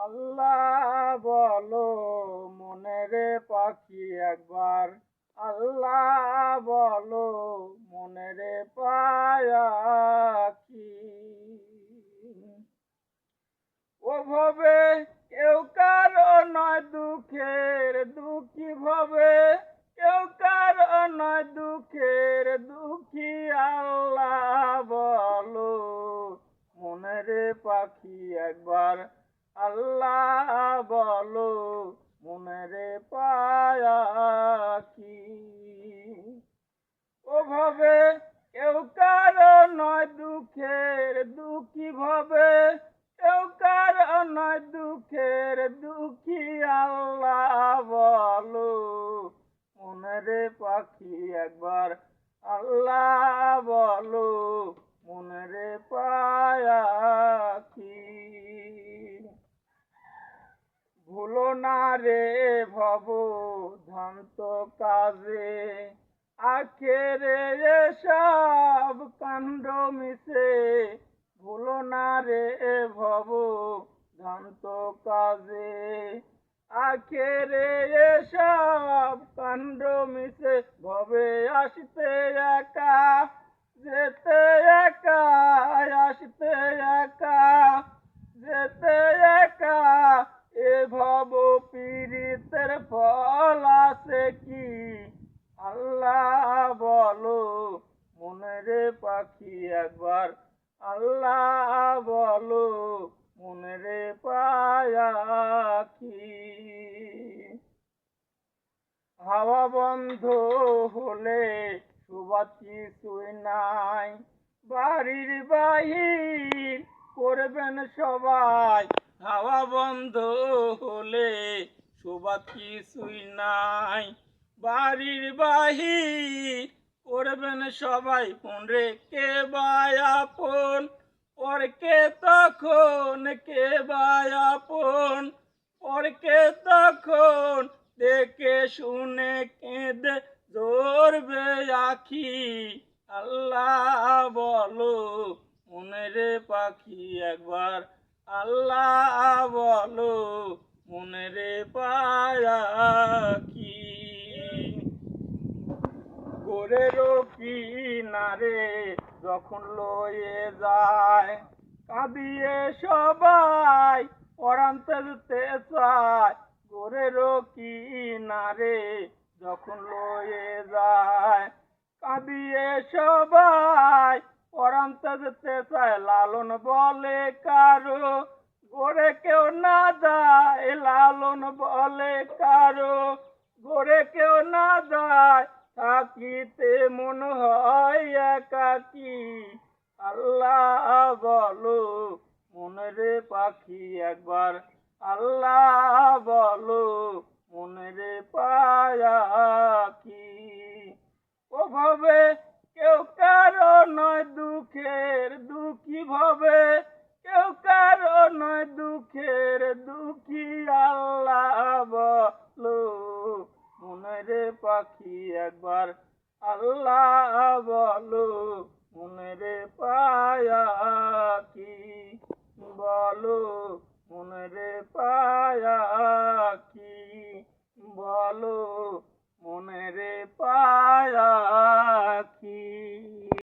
আল্লাহ বলো মনের পাখি একবার। আল্লাহ বলো মনের পাখি ওভাবে কেউ কারও নয় দুঃখের দুঃখী ভাবে। কেউ কারও নয় দুঃখের দুঃখী আল্লাহ বলো মনের পাখি একবার। আল্লাহ বলো, মনের পাখি ওভাবে কেউ কারও নয় দুঃখের দুঃখী ভাবে, কেউ কারও নয় দুঃখের দুঃখী আল্লাহ বলো, মনের পাখি একবার আল্লাহ বলো, মনের পাখি ভুলো না রে ভব ধান্ত কাজে আখেরে সব কাণ্ড মিশে। ভুলো না রে ভব ধান্ত কাজে আখেরে সব কাণ্ড মিশে। ভবে আসতে একা, যেতে একা, আসতে একা, যেতে পীড়িতের ফল আছে কি? আল্লাহ বলো, মনের পাখি একবার। আল্লাহ বলো, মনের পাখি হাওয়া বন্ধ হলে সুবাদ কিছুই নাই। বাড়ির বাহির করবেন সবাই। হাওয়া বন্ধ হলে সুবাদ কিছুই নাই। বাড়ির বাহির করবেন সবাই ফোন রে, কে বায়াপন ওর কে তখন কে বায়াপন ওর কে তখন দেখে শুনে কেঁদে ধরবে আখি। আল্লাহ বলো মনের পাখি একবার। আল্লাহ বলো মনের পাখি গোরের কিনারে যখন লয়ে যায়, কাঁদিয়ে সবাই পরান্তে যেতে চায় গোরের কিনারে যখন লয়ে যায়, কাঁদিয়ে সবাই পরান্তে যেতে চায় লালন বলে কারও গোরে কেউ না যায়, লালন বলে কারও। গোরে কেউ না যায়, থাকিতে মন হয় একাকি। আল্লাহ বলো মনের পাখি একবার। আল্লাহ বলো মনের পাখি ওভাবে কেউ কারও নয় পাখি একবার আল্লাহ বলো মনের পায়া কি? বলো মনের পায়া কি? বলো